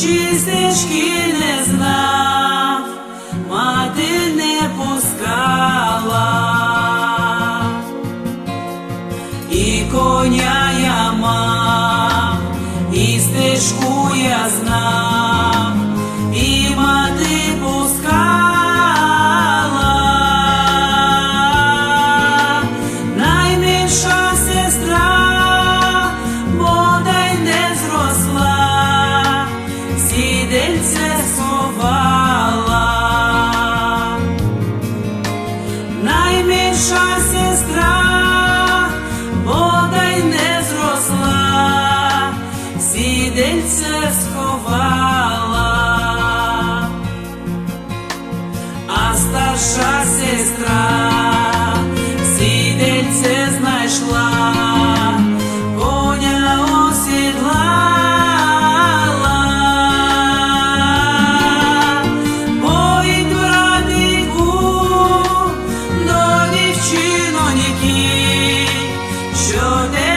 чи стежки не знав, мати не пускала, і коня я мав, і стежку. менша сестра, бодай не зросла, сідельце сховала, а старша сестра. дівчино, нікі, що те.